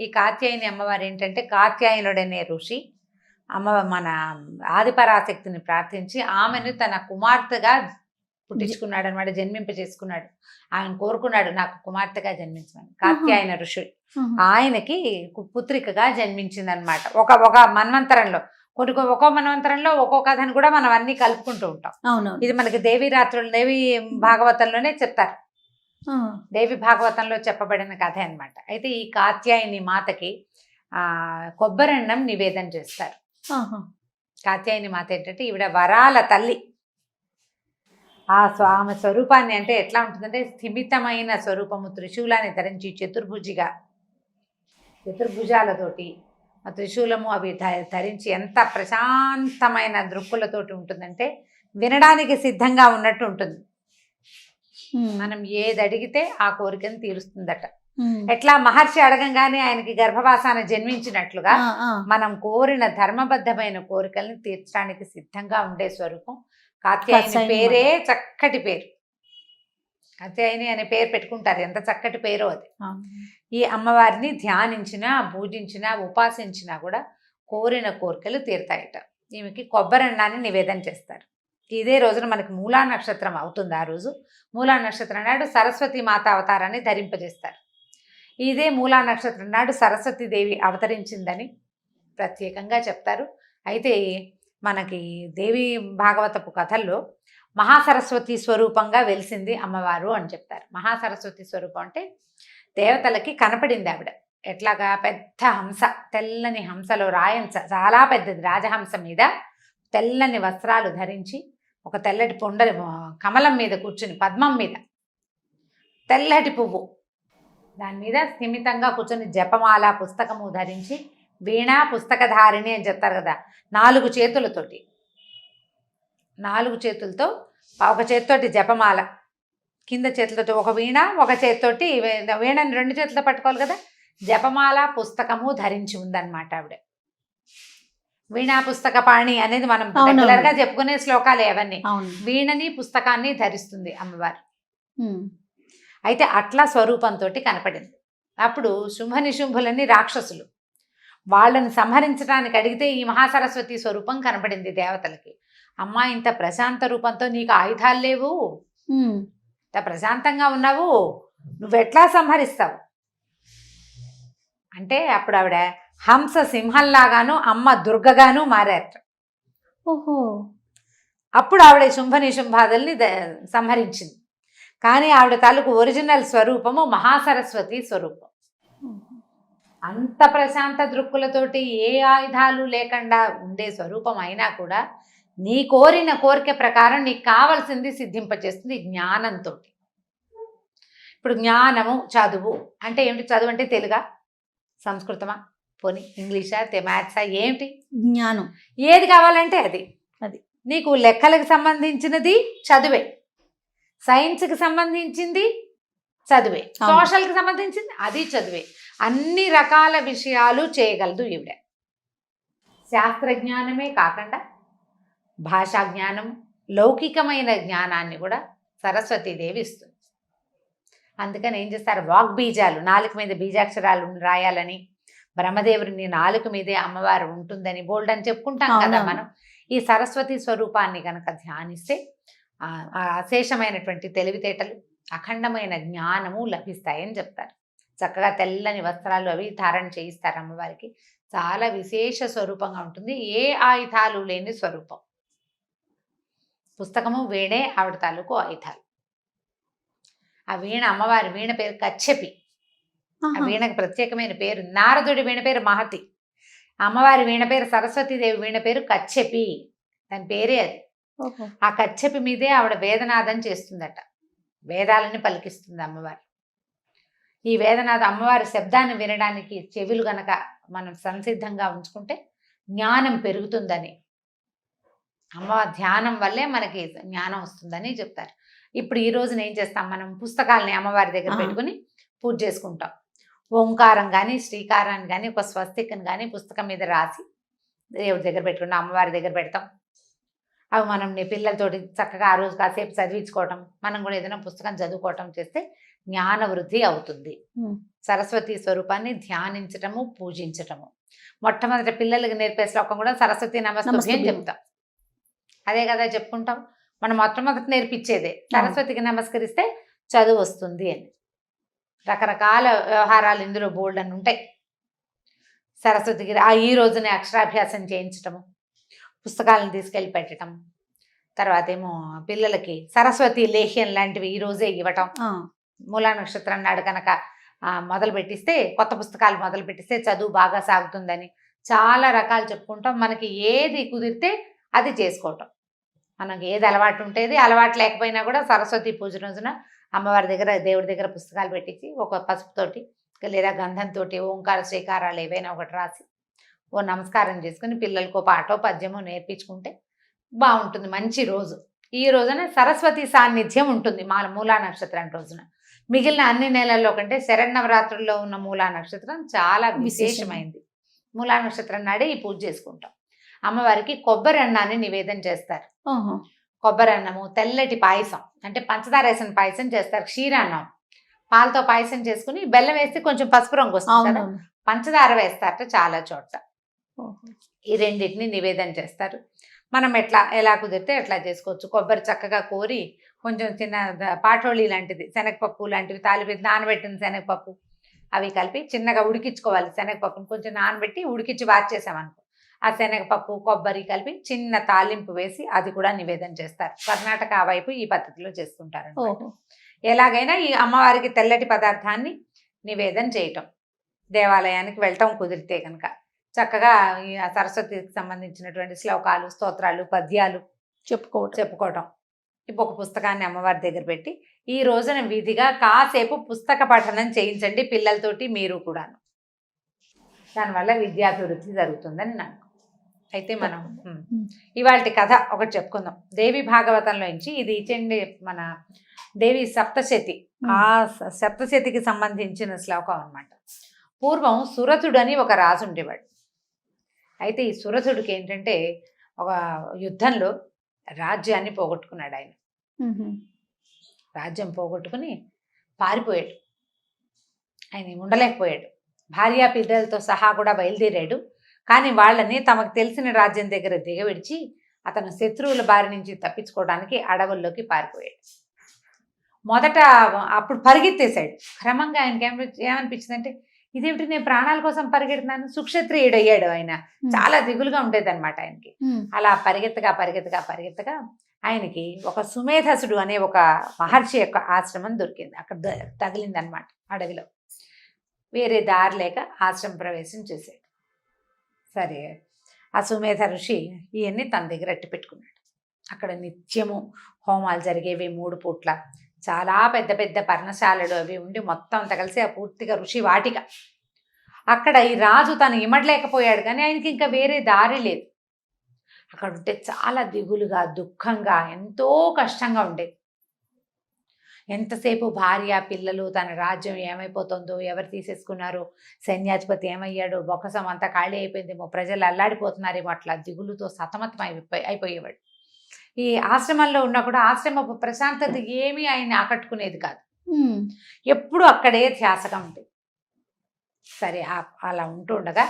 ఈ కాత్యాయని అమ్మవారు ఏంటంటే కాత్యాయనుడనే ఋషి. అమ్మ మన ఆదిపరాశక్తిని ప్రార్థించి ఆమెను తన కుమార్తెగా పుట్టించుకున్నాడు అనమాట జన్మింప చేసుకున్నాడు. ఆయన కోరుకున్నాడు నాకు కుమార్తెగా జన్మించమని. కాత్యాయన ఋషి. ఆయనకి పుత్రికగా జన్మించింది అనమాట ఒక ఒక మన్వంతరంలో కొన్ని ఒక్కో మన్వంతరంలో ఒక్కో కథను కూడా మనం అన్ని కలుపుకుంటూ ఉంటాం. ఇది మనకి దేవి రాత్రులు దేవి భాగవతంలోనే చెప్తారు. దేవి భాగవతంలో చెప్పబడిన కథ అన్నమాట. అయితే ఈ కాత్యాయని మాతకి ఆ కొబ్బరన్నం నివేదన చేస్తారు. కాత్యాయని మాత ఏంటంటే ఈవిడ వరాల తల్లి. ఆ స్వ- ఆమె స్వరూపాన్ని అంటే ఎట్లా ఉంటుందంటే స్థిమితమైన స్వరూపము త్రిశూలాన్ని ధరించి చతుర్భుజిగా చతుర్భుజాలతోటి ఆ త్రిశూలము అవి ధరించి ఎంత ప్రశాంతమైన దృక్కులతోటి ఉంటుందంటే వినడానికి సిద్ధంగా ఉన్నట్టు ఉంటుంది. మనం ఏది అడిగితే ఆ కోరికను తీరుస్తుందట. ఎట్లా మహర్షి అడగంగానే ఆయనకి గర్భవాసాన జన్మించినట్లుగా. మనం కోరిన ధర్మబద్ధమైన కోరికల్ని తీర్చడానికి సిద్ధంగా ఉండే స్వరూపం కాత్యాయని పేరే చక్కటి పేరు. కాత్యాయని అనే పేరు పెట్టుకుంటారు. ఎంత చక్కటి పేరో అది. ఈ అమ్మవారిని ధ్యానించినా పూజించినా ఉపాసించినా కూడా కోరిన కోరికలు తీరుతాయట. ఈమెకి కొబ్బరన్నాన్ని నివేదన చేస్తారు. ఇదే రోజున మనకి మూలా నక్షత్రం అవుతుంది ఆ రోజు. మూలా నక్షత్రం నాడు సరస్వతి మాత అవతారాన్ని ధరింపజేస్తారు. ఇదే మూలా నక్షత్రం నాడు సరస్వతి దేవి అవతరించిందని ప్రత్యేకంగా చెప్తారు. అయితే మనకి దేవి భాగవతపు కథల్లో మహాసరస్వతి స్వరూపంగా వెలిసింది అమ్మవారు అని చెప్తారు. మహాసరస్వతి స్వరూపం అంటే దేవతలకి కనపడింది ఆవిడ. ఎట్లాగా పెద్ద హంస తెల్లని హంసలో రాయంస చాలా పెద్దది రాజహంస మీద తెల్లని వస్త్రాలు ధరించి ఒక తెల్లటి పొండ కమలం మీద కూర్చుని పద్మం మీద. తెల్లటి పువ్వు. దాని మీద స్థిమితంగా కూర్చొని జపమాల పుస్తకము ధరించి వీణ పుస్తకధారిణి అని చెప్తారు కదా నాలుగు చేతులతోటి. నాలుగు చేతులతో ఒక చేతితోటి జపమాల కింద చేతులతో ఒక వీణ ఒక చేతితోటి వీణని రెండు చేతులతో పట్టుకోవాలి కదా జపమాల పుస్తకము ధరించి ఉందన్నమాట ఆవిడ. వీణా పుస్తక పాణి అనేది మనం. రెగ్యులర్గా చెప్పుకునే శ్లోకాలే అవన్నీ. అవును. వీణని పుస్తకాన్ని ధరిస్తుంది అమ్మవారు. అయితే అట్లా స్వరూపంతో కనపడింది. అప్పుడు శుంభ నిశుంభులని రాక్షసులు వాళ్ళని సంహరించడానికి అడిగితే ఈ మహాసరస్వతి స్వరూపం కనపడింది దేవతలకి. అమ్మా ఇంత ప్రశాంత రూపంతో నీకు ఆయుధాలు లేవు. ఇంత ప్రశాంతంగా ఉన్నావు. నువ్వెట్లా సంహరిస్తావు? అంటే అప్పుడు ఆవిడ హంస సింహంలాగాను అమ్మ దుర్గగాను మారారు. ఓహో. అప్పుడు ఆవిడ శుంభ నిశుంభాదుల్ని ద- సంహరించింది. కానీ ఆవిడ తాలూకు ఒరిజినల్ స్వరూపము మహాసరస్వతి స్వరూపం. అంత ప్రశాంత దృక్కులతోటి ఏ ఆయుధాలు లేకుండా ఉండే స్వరూపం అయినా కూడా నీ కోరిన కోరిక ప్రకారం నీకు కావలసింది సిద్ధింపచేస్తుంది జ్ఞానంతో ఇప్పుడు జ్ఞానము చదువు అంటే ఏమిటి? చదువు అంటే తెలుగా? సంస్కృతమా? పోనీ ఇంగ్లీషా మ్యాథ్సా ఏమిటి జ్ఞానం. ఏది కావాలంటే అది. అది. నీకు లెక్కలకు సంబంధించినది చదువే. సైన్స్కి సంబంధించింది చదువే. సోషల్కి సంబంధించింది అది చదువే. అన్ని రకాల విషయాలు చేయగలదు ఈవిడ. శాస్త్రజ్ఞానమే కాకుండా భాషా జ్ఞానం లౌకికమైన జ్ఞానాన్ని కూడా సరస్వతీదేవి ఇస్తుంది. అందుకని ఏం చేస్తారు? వాగ్బీజాలు నాలుక మీద బీజాక్షరాలు రాయాలని బ్రహ్మదేవుడిని నాలుక మీదే అమ్మవారు ఉంటుందని బోల్డ్ అని చెప్పుకుంటాం కదా. మనం. ఈ సరస్వతి స్వరూపాన్ని కనుక ధ్యానిస్తే అశేషమైనటువంటి తెలివితేటలు అఖండమైన జ్ఞానము లభిస్తాయని చెప్తారు. చక్కగా తెల్లని వస్త్రాలు అవి ధారణ చేయిస్తారు అమ్మవారికి. చాలా విశేష స్వరూపంగా ఉంటుంది. ఏ ఆయుధాలు లేని స్వరూపం. పుస్తకము వీణే ఆవిడ తాలూకు ఆయుధాలు. ఆ వీణ అమ్మవారి వీణ పేరు కచ్చెపి. ఆ. వీణకు ప్రత్యేకమైన పేరు. నారదుడి వీణ పేరు మహతి. అమ్మవారి వీణ పేరు సరస్వతీదేవి వీణ పేరు కచ్చెపి. దాని పేరే అది. ఆ కచ్చెపి మీదే ఆవిడ వేదనాదం చేస్తుందట. వేదాలని పలికిస్తుంది అమ్మవారు. ఈ వేదనాథ అమ్మవారి శబ్దాన్ని వినడానికి చెవులు గనక మనం సంసిద్ధంగా ఉంచుకుంటే జ్ఞానం పెరుగుతుందని. అమ్మవారి ధ్యానం వల్లే మనకి జ్ఞానం వస్తుందని చెప్తారు. ఇప్పుడు ఈ రోజున ఏం చేస్తాం మనం? పుస్తకాలని అమ్మవారి దగ్గర. పెట్టుకుని పూజ చేసుకుంటాం. ఓంకారం కానీ శ్రీకారాన్ని కానీ ఒక స్వస్తికను కానీ పుస్తకం మీద రాసి దేవుడి దగ్గర పెట్టుకుంటాం అమ్మవారి దగ్గర పెడతాం. అవి మనం నీ పిల్లలతోటి చక్కగా ఆ రోజు కాసేపు చదివించుకోవటం మనం కూడా ఏదైనా పుస్తకం చదువుకోవటం చేస్తే జ్ఞాన వృద్ధి అవుతుంది. సరస్వతి స్వరూపాన్ని ధ్యానించటము పూజించటము. మొట్టమొదటి పిల్లలకి నేర్పే శ్లోకం కూడా సరస్వతి నమస్తుభ్యం. చెప్తాం. అదే కదా చెప్పుకుంటాం. మనం మొట్టమొదటి నేర్పించేదే. సరస్వతికి నమస్కరిస్తే చదువు వస్తుంది అని. రకరకాల వ్యవహారాలు ఇందులో బోల్డ్ అని ఉంటాయి. సరస్వతికి ఆ ఈ రోజునే అక్షరాభ్యాసం చేయించటము పుస్తకాలను తీసుకెళ్ళి పెట్టడం తర్వాత ఏమో పిల్లలకి సరస్వతి లేహ్యం లాంటివి ఈ రోజే ఇవ్వటం. మూలా నక్షత్రం నాడు కనుక మొదలు పెట్టిస్తే కొత్త పుస్తకాలు మొదలు పెట్టిస్తే చదువు బాగా సాగుతుందని చాలా రకాలు చెప్పుకుంటాం. మనకి ఏది కుదిరితే అది చేసుకోవటం. మనకి ఏది అలవాటు ఉంటేది అలవాటు లేకపోయినా కూడా సరస్వతి పూజ రోజున అమ్మవారి దగ్గర దేవుడి దగ్గర పుస్తకాలు పెట్టించి ఒక పసుపుతోటి లేదా గంధంతో ఓంకార శ్రీకారాలు ఏవైనా ఒకటి రాసి ఓ నమస్కారం చేసుకుని పిల్లలకు ఒక పాటో పద్యమో నేర్పించుకుంటే బాగుంటుంది మంచి రోజు. ఈ రోజున సరస్వతి సాన్నిధ్యం ఉంటుంది మా మూలా నక్షత్రం రోజున. మిగిలిన అన్ని నెలల్లో కంటే శరణవరాత్రుల్లో ఉన్న మూలా నక్షత్రం చాలా విశేషమైంది. మూలా నక్షత్రం నాడే ఈ పూజ చేసుకుంటాం. అమ్మవారికి కొబ్బరి అన్నాన్ని నివేదన చేస్తారు. కొబ్బరి అన్నము తెల్లటి పాయసం అంటే పంచదార వేసిన పాయసం చేస్తారు క్షీరాన్నం పాలతో పాయసం చేసుకుని బెల్లం వేస్తే కొంచెం పసుపు రంగు వస్తుంది పంచదార వేస్తారట చాలా చోట్ల. ఈ రెండింటిని నివేదన చేస్తారు. మనం ఎట్లా ఎలా కుదిరితే ఎట్లా చేసుకోవచ్చు. కొబ్బరి చక్కగా కోరి కొంచెం చిన్న పాటోళి లాంటిది శనగపప్పు లాంటివి తాలిపెట్టి నానబెట్టిన శనగపప్పు అవి కలిపి చిన్నగా ఉడికించుకోవాలి శనగపప్పును. కొంచెం నానబెట్టి ఉడికించి వాచేసామనుకో ఆ శనగపప్పు కొబ్బరి కలిపి చిన్న తాలింపు వేసి అది కూడా నివేదన చేస్తారు. కర్ణాటక వైపు ఈ పద్ధతిలో చేసుకుంటారు ఓహో. ఎలాగైనా ఈ అమ్మవారికి తెల్లటి పదార్థాన్ని నివేదన చేయటం. దేవాలయానికి వెళ్ళటం కుదిరితే కనుక చక్కగా సరస్వతికి సంబంధించినటువంటి శ్లోకాలు స్తోత్రాలు పద్యాలు చెప్పుకోవటం. చెప్పుకోవటం. ఇప్పుడు ఒక పుస్తకాన్ని అమ్మవారి దగ్గర పెట్టి ఈ రోజున విధిగా కాసేపు పుస్తక పఠనం చేయించండి పిల్లలతోటి మీరు కూడాను. దానివల్ల విద్యాభివృద్ధి జరుగుతుందని నాకు అయితే మనం. ఇవాళ కథ ఒకటి చెప్పుకుందాం. దేవి భాగవతంలో నుంచి ఇది ఇచ్చండి మన దేవి సప్తశతి. ఆ సప్తశతికి సంబంధించిన శ్లోకం అన్నమాట. పూర్వం సురథుడని ఒక రాజు ఉండేవాడు. అయితే ఈ సురథుడికి ఏంటంటే ఒక యుద్ధంలో రాజ్యాన్ని పోగొట్టుకున్నాడు ఆయన. రాజ్యం పోగొట్టుకుని పారిపోయాడు. ఆయన ఉండలేకపోయాడు. భార్యా పిల్లలతో సహా కూడా బయలుదేరాడు. కానీ వాళ్ళని తమకు తెలిసిన రాజ్యం దగ్గర దిగవిడిచి అతను శత్రువుల బారి నుంచి తప్పించుకోవడానికి అడవుల్లోకి పారిపోయాడు. మొదట అప్పుడు పరిగెత్తేశాడు. క్రమంగా ఆయనకి ఏమ ఏమనిపించిందంటే ఇదేమిటి నేను ప్రాణాల కోసం పరిగెడుతున్నాను? సుక్షత్రియుడు అయ్యాడు ఆయన. చాలా దిగులుగా ఉండేదన్నమాట ఆయనకి. ఉమ్. అలా పరిగెత్తగా పరిగెత్తగా పరిగెత్తగా ఆయనకి ఒక సుమేధసుడు అనే ఒక మహర్షి యొక్క ఆశ్రమం దొరికింది. అక్కడ ద- తగిలిందనమాట అడవిలో. వేరే దారి లేక ఆశ్రమ ప్రవేశం చేశాడు. సరే ఆ సుమేధ ఋషి ఇవన్నీ తన దగ్గర అట్టి పెట్టుకున్నాడు. అక్కడ నిత్యము హోమాలు జరిగేవి మూడు పూట్ల. చాలా పెద్ద పెద్ద పర్ణశాలలు అవి ఉండి మొత్తం అంత కలిసి ఆ పూర్తిగా ఋషి వాటిక. అక్కడ ఈ రాజు తను ఇమడలేకపోయాడు కానీ ఆయనకి ఇంకా వేరే దారి లేదు. అక్కడ ఉంటే చాలా దిగులుగా దుఃఖంగా ఎంతో కష్టంగా ఉండేది ఎంతసేపు భార్య పిల్లలు తన రాజ్యం ఏమైపోతుందో ఎవరు తీసేసుకున్నారో సైన్యాధిపతి ఏమయ్యాడు బొక్కసం అంతా ఖాళీ అయిపోయిందేమో ప్రజలు అల్లాడిపోతున్నారేమో అట్లా దిగులుతో సతమతం అయిపోయి అయిపోయేవాడు. ఈ ఆశ్రమంలో ఉన్నా కూడా ఆశ్రమ ప్రశాంతత ఏమీ ఆయన ఆకట్టుకునేది కాదు. ఎప్పుడు అక్కడే ధ్యాసగా ఉండేది. సరే అలా ఉంటూ ఉండగా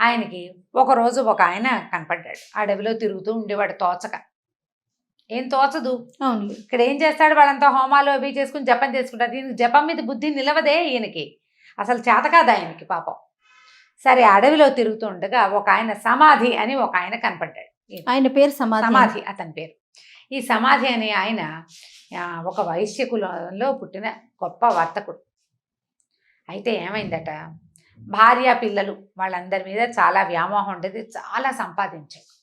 ఆయనకి ఒకరోజు ఒక ఆయన కనపడ్డాడు. అడవిలో తిరుగుతూ ఉండేవాడు తోచక. ఏం తోచదు. అవునులే ఇక్కడ ఏం చేస్తాడు వాళ్ళంతా హోమాలు అవి చేసుకుని జపం చేసుకుంటారు దీనికి జపం మీద బుద్ధి నిలవదే ఈయనకి. అసలు చేత కాదు ఆయనకి పాపం. సరే అడవిలో తిరుగుతూ ఉండగా ఒక ఆయన సమాధి అని ఒక ఆయన కనపడ్డాడు. ఆయన పేరు సమాధి సమాధి అతని పేరు. ఈ సమాధి అనే ఆయన ఒక వైశ్య కులంలో పుట్టిన గొప్ప వర్తకుడు. అయితే ఏమైందట? భార్య పిల్లలు వాళ్ళందరి మీద చాలా వ్యామోహం ఉండేది చాలా సంపాదించాడు.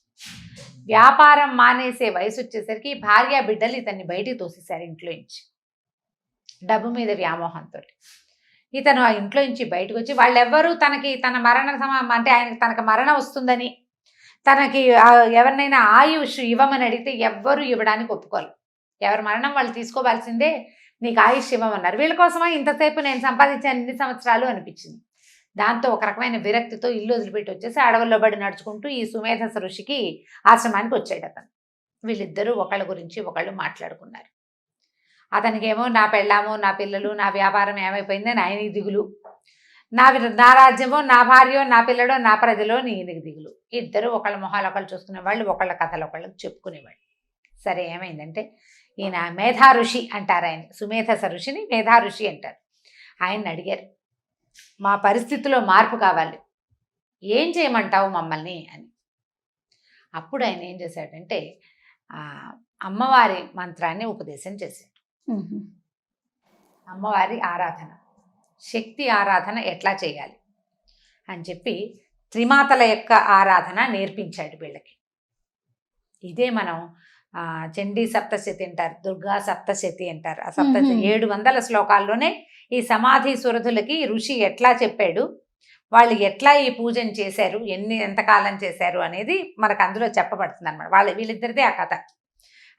వ్యాపారం మానేసే వయసు వచ్చేసరికి భార్య బిడ్డలు ఇతన్ని బయటికి తోసేశారు ఇంట్లో నుంచి. డబ్బు మీద వ్యామోహంతో ఇతను ఆ ఇంట్లో నుంచి బయటకు వచ్చి వాళ్ళెవ్వరూ తనకి తన మరణ సమయం అంటే ఆయనకి తనకు మరణం వస్తుందని తనకి ఎవరినైనా ఆయుష్ ఇవ్వమని అడిగితే ఎవ్వరూ ఇవ్వడానికి ఒప్పుకోరు. ఎవరి మరణం వాళ్ళు తీసుకోవాల్సిందే నీకు ఆయుష్ ఇవ్వమన్నారు. వీళ్ళ కోసమే ఇంతసేపు నేను సంపాదించాను ఎన్ని సంవత్సరాలు అనిపించింది. దాంతో ఒక రకమైన విరక్తితో ఇల్లు వదిలిపెట్టి వచ్చేసి అడవుల్లో బడి నడుచుకుంటూ ఈ సుమేధస ఋషికి ఆశ్రమానికి వచ్చాడు అతను. వీళ్ళిద్దరూ ఒకళ్ళ గురించి ఒకళ్ళు మాట్లాడుకున్నారు. అతనికేమో నా పెళ్ళాము నా పిల్లలు నా వ్యాపారం ఏమైపోయిందని ఆయనకి దిగులు. నా వి- నా రాజ్యమో నా భార్యో నా పిల్లడో నా ప్రజలో నీకు దిగులు. ఇద్దరు ఒకళ్ళ మొహాలు ఒకళ్ళు చూసుకునేవాళ్ళు ఒకళ్ళ కథలు ఒకళ్ళకి చెప్పుకునేవాళ్ళు. సరే ఏమైందంటే ఈయన మేధా ఋషి అంటారు ఆయన. సుమేధస ఋషిని మేధా ఋషి అంటారు. ఆయన అడిగారు. మా పరిస్థితిలో మార్పు కావాలి. ఏం చేయమంటావు మమ్మల్ని అని. అప్పుడు ఆయన ఏం చేశాడంటే ఆ, అమ్మవారి మంత్రాన్ని ఉపదేశం చేశాడు. మ్మ్. అమ్మవారి ఆరాధన శక్తి ఆరాధన ఎట్లా చేయాలి అని చెప్పి త్రిమాతల యొక్క ఆరాధన నేర్పించాడు వీళ్ళకి. ఇదే మనం చండీ సప్తశతి అంటారు దుర్గా సప్తశతి అంటారు. ఆ సప్తశతి మ్మ్. ఏడు వందల శ్లోకాల్లోనే ఈ సమాధి సురధులకి ఋషి ఎట్లా చెప్పాడు? వాళ్ళు ఎట్లా ఈ పూజను చేశారు? ఎన్ని ఎంతకాలం చేశారు? అనేది మనకు అందులో చెప్పబడుతుంది అనమాట వాళ్ళ వీళ్ళిద్దరిదే ఆ కథ.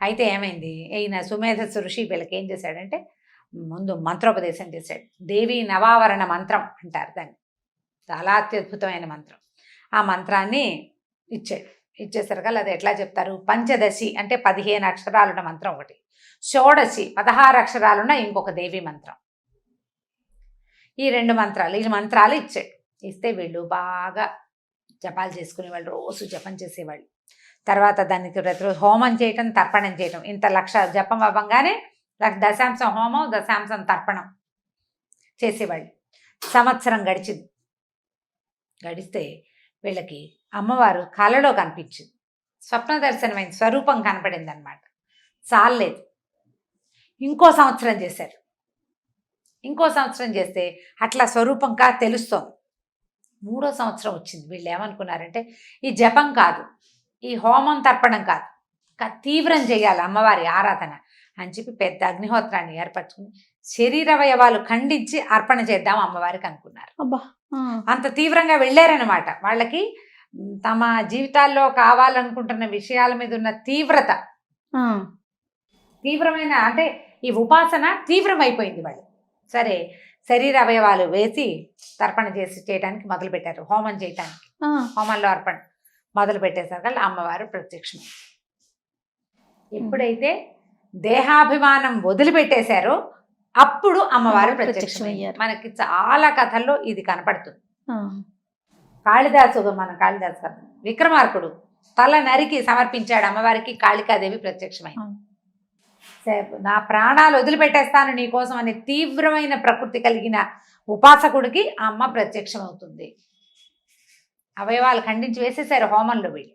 అయితే ఏమైంది? ఈయన సుమేధస్సు ఋషి వీళ్ళకి ఏం చేశాడంటే ముందు మంత్రోపదేశం చేశాడు. దేవి నవావరణ మంత్రం అంటారు దాన్ని. చాలా అత్యద్భుతమైన మంత్రం. ఆ మంత్రాన్ని ఇచ్చాడు. ఇచ్చేసరికల్లా అది ఎట్లా చెప్తారు? పంచదశి అంటే పదిహేను అక్షరాలున్న మంత్రం ఒకటి. షోడశి పదహారు అక్షరాలున్న ఇంకొక దేవి మంత్రం. ఈ రెండు మంత్రాలు ఈ మంత్రాలు ఇచ్చాడు ఇస్తే వీళ్ళు బాగా జపాలు చేసుకునేవాళ్ళు రోజు జపం చేసేవాళ్ళు. తర్వాత దానికి ప్రతిరోజు హోమం చేయటం తర్పణం చేయటం. ఇంత లక్ష జపం అవ్వంగానే లక్ష- దశాంశం హోమం దశాంశం తర్పణం చేసేవాళ్ళు. సంవత్సరం గడిచింది. గడిస్తే వీళ్ళకి అమ్మవారు కలలో కనిపించింది. స్వప్న దర్శనమైన స్వరూపం కనపడింది అనమాట చాలలేదు. ఇంకో సంవత్సరం చేశారు. ఇంకో సంవత్సరం చేస్తే అట్లా స్వరూపంగా తెలుస్తోంది. మూడో సంవత్సరం వచ్చింది. వీళ్ళు ఏమనుకున్నారంటే ఈ జపం కాదు. ఈ హోమం తర్పణం కాదు. తీవ్రం చేయాలి అమ్మవారి ఆరాధన అని చెప్పి పెద్ద అగ్నిహోత్రాన్ని ఏర్పరచుకుని శరీరవయవాలు ఖండించి అర్పణ చేద్దాం అమ్మవారికి అనుకున్నారు. అంత తీవ్రంగా వెళ్ళారనమాట వాళ్ళకి తమ జీవితాల్లో కావాలనుకుంటున్న విషయాల మీద ఉన్న తీవ్రత. తీవ్రమైన అంటే ఈ ఉపాసన తీవ్రమైపోయింది వాళ్ళు సరే శరీర అవయవాలు వేసి తర్పణ చేసి చేయడానికి మొదలుపెట్టారు హోమం చేయటానికి. హోమంలో అర్పణ మొదలు పెట్టేసరికి అమ్మవారు ప్రత్యక్షం ఎప్పుడైతే దేహాభిమానం వదిలిపెట్టేశారో అప్పుడు అమ్మవారు ప్రత్యక్షమయ్యారు. మనకి చాలా కథల్లో ఇది కనపడుతుంది. కాళిదాసు మన కాళిదాసు విక్రమార్కుడు తల నరికి సమర్పించాడు అమ్మవారికి కాళికాదేవి. సే- నా ప్రాణాలు వదిలిపెట్టేస్తాను నీ కోసం అనే తీవ్రమైన ప్రకృతి కలిగిన ఉపాసకుడికి ఆ అమ్మ ప్రత్యక్షం అవుతుంది అవయవాలు ఖండించి వేసేసారు హోమంలో వీళ్ళు.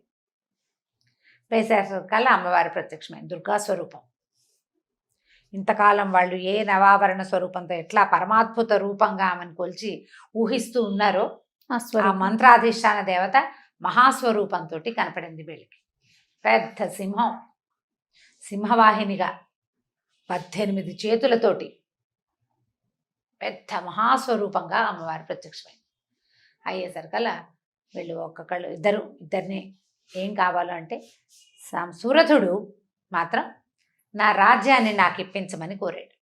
వేసేసారు కల్లా అమ్మవారి ప్రత్యక్షమైంది దుర్గా స్వరూపం. ఇంతకాలం వాళ్ళు ఏ నవాభరణ స్వరూపంతో ఎట్లా పరమాద్భుత రూపంగా ఆమెను కొలిచి ఊహిస్తూ ఉన్నారో ఆ. మంత్రాధిష్టాన దేవత మహాస్వరూపంతో కనపడింది వీళ్ళకి పెద్ద సింహం సింహవాహినిగా పద్దెనిమిది చేతులతోటి పెద్ద మహాస్వరూపంగా అమ్మవారు ప్రత్యక్షమైంది అయ్యేసరికల్లా వీళ్ళు ఒక్కొక్కళ్ళు ఇద్దరు ఇద్దరిని ఏం కావాలో అంటే సురథుడు మాత్రం నా రాజ్యాన్ని నాకు ఇప్పించమని కోరాడు.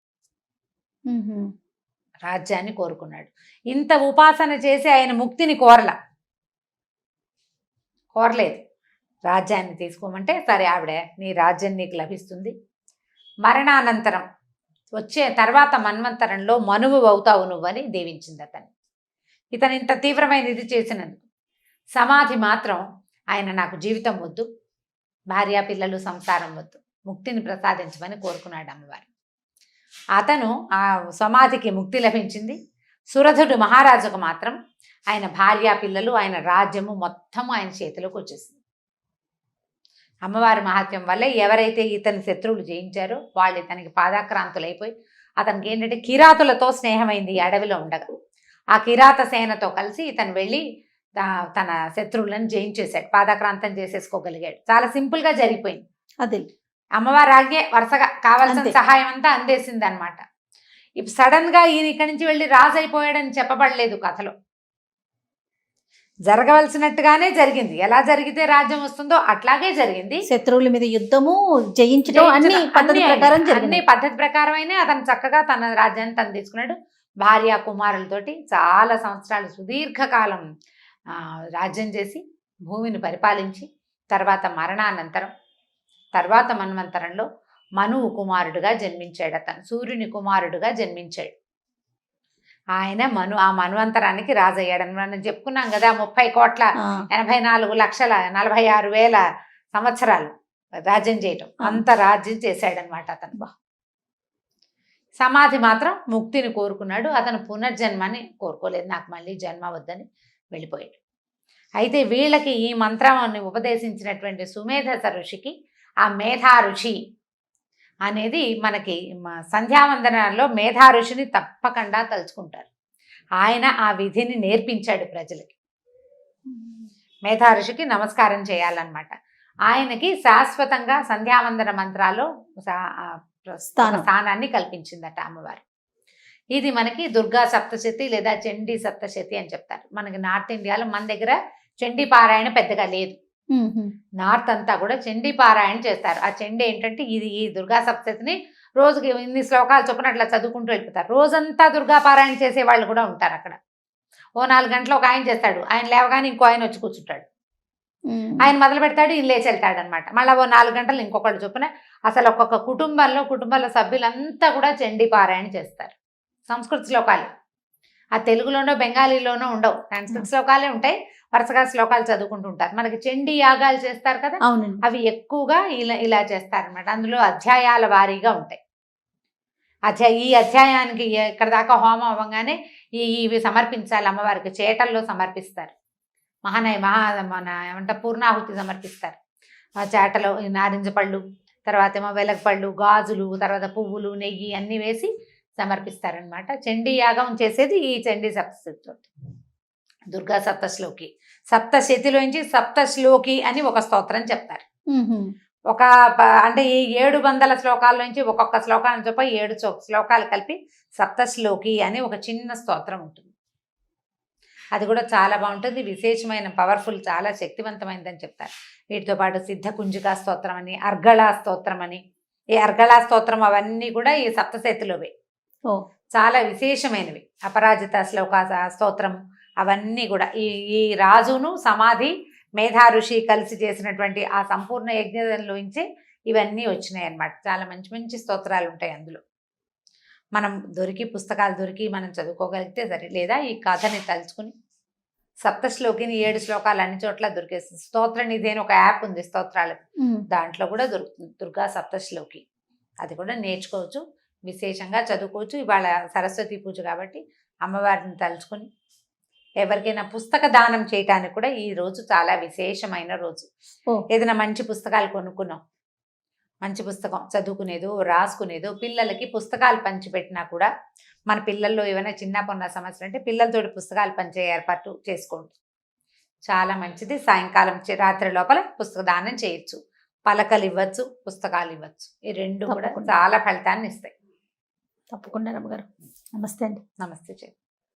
రాజ్యాన్ని కోరుకున్నాడు. ఇంత ఉపాసన చేసి ఆయన ముక్తిని కోరల. కోరలేదు. రాజ్యాన్ని తీసుకోమంటే సరే ఆవిడ నీ రాజ్యం నీకు లభిస్తుంది. మరణానంతరం వచ్చే తర్వాత మన్వంతరంలో మనువు అవుతావు నువ్వని దీవించింది అతన్ని ఇతను ఇంత తీవ్రమైన ఇది చేసినందుకు. సమాధి మాత్రం ఆయన నాకు జీవితం వద్దు భార్య పిల్లలు సంసారం వద్దు ముక్తిని ప్రసాదించమని కోరుకున్నాడు అమ్మవారు. అతను ఆ సమాధికి ముక్తి లభించింది. సురథుడు మహారాజుకు మాత్రం ఆయన భార్య పిల్లలు ఆయన రాజ్యము మొత్తం ఆయన చేతిలోకి వచ్చేసింది. అమ్మవారి మహత్యం వల్లే ఎవరైతే ఇతని శత్రువులు జయించారో వాళ్ళు ఇతనికి పాదాక్రాంతులైపోయి అతనికి ఏంటంటే కిరాతులతో స్నేహమైంది అడవిలో ఉండగా ఆ కిరాత సేనతో కలిసి ఇతను వెళ్ళి తన శత్రువులను జయించేశాడు పాదాక్రాంతం చేసేసుకోగలిగాడు. చాలా సింపుల్గా జరిగిపోయింది. అదే. అమ్మవారి ఆజ్ఞే వరుసగా కావాల్సిన. సహాయం అంతా అందేసింది అనమాట ఇప్పుడు సడన్గా ఈయన ఇక్కడి నుంచి వెళ్ళి రాజు అయిపోయాడని చెప్పబడలేదు కథలో. జరగవలసినట్టుగానే జరిగింది. ఎలా జరిగితే రాజ్యం వస్తుందో అట్లాగే జరిగింది. శత్రువుల మీద యుద్ధము జయించడం అన్ని పద్ధతి ప్రకారం అన్ని పద్ధతి ప్రకారమైనే అతను చక్కగా తన రాజ్యాన్ని తను తీసుకున్నాడు. భార్య కుమారులతోటి చాలా సంవత్సరాలు సుదీర్ఘకాలం రాజ్యం చేసి భూమిని పరిపాలించి తర్వాత మరణానంతరం తర్వాత మన్వంతరంలో మనువు కుమారుడుగా జన్మించాడు అతను. సూర్యుని కుమారుడుగా జన్మించాడు. ఆయన మను ఆ మన్వంతరానికి రాజయ్యాడని మనం చెప్పుకున్నాం కదా ముప్పై కోట్ల ఎనభై నాలుగు లక్షల నలభై ఆరు వేల సంవత్సరాలు రాజ్యం చేయటం. అంత రాజ్యం చేశాడనమాట అతను. బా. సమాధి మాత్రం ముక్తిని కోరుకున్నాడు. అతను పునర్జన్మని కోరుకోలేదు. నాకు మళ్ళీ జన్మ వద్దని వెళ్ళిపోయాడు. అయితే వీళ్ళకి ఈ మంత్రాన్ని ఉపదేశించినటువంటి సుమేధస ఋషికి ఆ మేధా ఋషి అనేది మనకి సంధ్యావందనాల్లో మేధా ఋషిని తప్పకుండా తలుచుకుంటారు. ఆయన ఆ విధిని నేర్పించాడు ప్రజలకి. మేధా ఋషికి నమస్కారం చేయాలన్నమాట. ఆయనకి శాశ్వతంగా సంధ్యావందన మంత్రాలు సా- ఆ ప్ర- స్థానం. ఒక స్థానాన్ని కల్పించిందట అమ్మవారు. ఇది మనకి దుర్గా సప్తశతి లేదా చండీ సప్తశతి అని చెప్తారు. మనకి నార్త్ ఇండియాలో మన దగ్గర చండీ పారాయణ పెద్దగా లేదు. నార్త్ అంతా కూడా చండీ పారాయణ చేస్తారు. ఆ చండీ ఏంటంటే ఇది ఈ దుర్గా సప్తతిని రోజుకి ఇన్ని శ్లోకాలు చొప్పున అట్లా చదువుకుంటూ వెళ్ళిపోతారు. రోజంతా దుర్గా పారాయణ చేసే వాళ్ళు కూడా ఉంటారు అక్కడ. ఓ నాలుగు గంటలు ఒక ఆయన చేస్తాడు. ఆయన లేవగానే ఇంకో ఆయన వచ్చి కూర్చుంటాడు. ఆయన మొదలు పెడతాడు ఈయన లేచి వెళ్తాడు అనమాట మళ్ళీ ఓ నాలుగు గంటలు ఇంకొకళ్ళు చొప్పున అసలు ఒక్కొక్క కుటుంబంలో కుటుంబాల సభ్యులంతా కూడా చండీ పారాయణ చేస్తారు. సంస్కృత శ్లోకాలు. ఆ తెలుగులోనో బెంగాలీలోనో ఉండవు. సంస్కృత శ్లోకాలే ఉంటాయి. వరుసగా శ్లోకాలు చదువుకుంటూ ఉంటారు. మనకి చండీ యాగాలు చేస్తారు కదా అవి ఎక్కువగా ఇలా ఇలా చేస్తారనమాట అందులో అధ్యాయాల వారీగా ఉంటాయి. అధ్యాయ ఈ అధ్యాయానికి ఇక్కడ దాకా హోమం అవ్వగానే ఈ ఇవి సమర్పించాలి. అమ్మవారికి చేటల్లో సమర్పిస్తారు. మహానయ మహా మన ఏమంట పూర్ణాహుతి సమర్పిస్తారు. ఆ చేటలో నారింజ పళ్ళు తర్వాత ఏమో వెలగపళ్ళు గాజులు తర్వాత పువ్వులు నెయ్యి అన్నీ వేసి సమర్పిస్తారనమాట చండీ యాగం చేసేది ఈ చండీ సప్తశతితో. దుర్గా సప్తశ్లోకి. సప్తశతిలోంచి సప్తశ్లోకి అని ఒక స్తోత్రం చెప్తారు. ఒక అంటే ఈ ఏడు వందల శ్లోకాల నుంచి ఒక్కొక్క శ్లోకాన్ని చొప్ప ఏడు శ్లోకాలు కలిపి సప్తశ్లోకి అని ఒక చిన్న స్తోత్రం ఉంటుంది. అది కూడా చాలా బాగుంటుంది. విశేషమైన పవర్ఫుల్ చాలా శక్తివంతమైనదని చెప్తారు. వీటితో పాటు సిద్ధ కుంజికా స్తోత్రం అని అర్గళా స్తోత్రం అని. ఈ అర్గళా స్తోత్రం అవన్నీ కూడా ఈ సప్తశతిలోవే. చాలా విశేషమైనవి. అపరాజిత శ్లోక స్తోత్రం అవన్నీ కూడా. ఈ ఈ రాజును సమాధి మేధా ఋషి కలిసి చేసినటువంటి ఆ సంపూర్ణ యజ్ఞంలోంచి ఇవన్నీ వచ్చినాయి అన్నమాట చాలా మంచి మంచి స్తోత్రాలు ఉంటాయి అందులో. మనం దొరికి పుస్తకాలు దొరికి మనం చదువుకోగలిగితే సరే లేదా ఈ కథని తలుచుకుని సప్తశ్లోకిని ఏడు శ్లోకాలు అన్ని చోట్ల దొరికేస్తుంది స్తోత్ర నిధి అని ఒక యాప్ ఉంది స్తోత్రాలకు. దాంట్లో కూడా దొరుకుతుంది దుర్గా సప్తశ్లోకి అది కూడా నేర్చుకోవచ్చు. విశేషంగా చదువుకోవచ్చు. ఇవాళ సరస్వతి పూజ కాబట్టి అమ్మవారిని తలుచుకొని ఎవరికైనా పుస్తక దానం చేయటానికి కూడా ఈ రోజు చాలా విశేషమైన రోజు. ఏదైనా మంచి పుస్తకాలు కొనుక్కున్నాం. మంచి పుస్తకం చదువుకునేదో రాసుకునేదో పిల్లలకి పుస్తకాలు పంచిపెట్టినా కూడా మన పిల్లల్లో ఏమైనా చిన్న పొన్న సమస్యలు అంటే పిల్లలతోటి పుస్తకాలు పంచే ఏర్పాటు చేసుకోండి. చాలా మంచిది. సాయంకాలం రాత్రి లోపల పుస్తక దానం చేయొచ్చు. పలకలు ఇవ్వచ్చు పుస్తకాలు ఇవ్వచ్చు. ఈ రెండు కూడా. చాలా ఫలితాన్ని ఇస్తాయి. తప్పకుండా రమ్మగారు. నమస్తే అండి. నమస్తే చె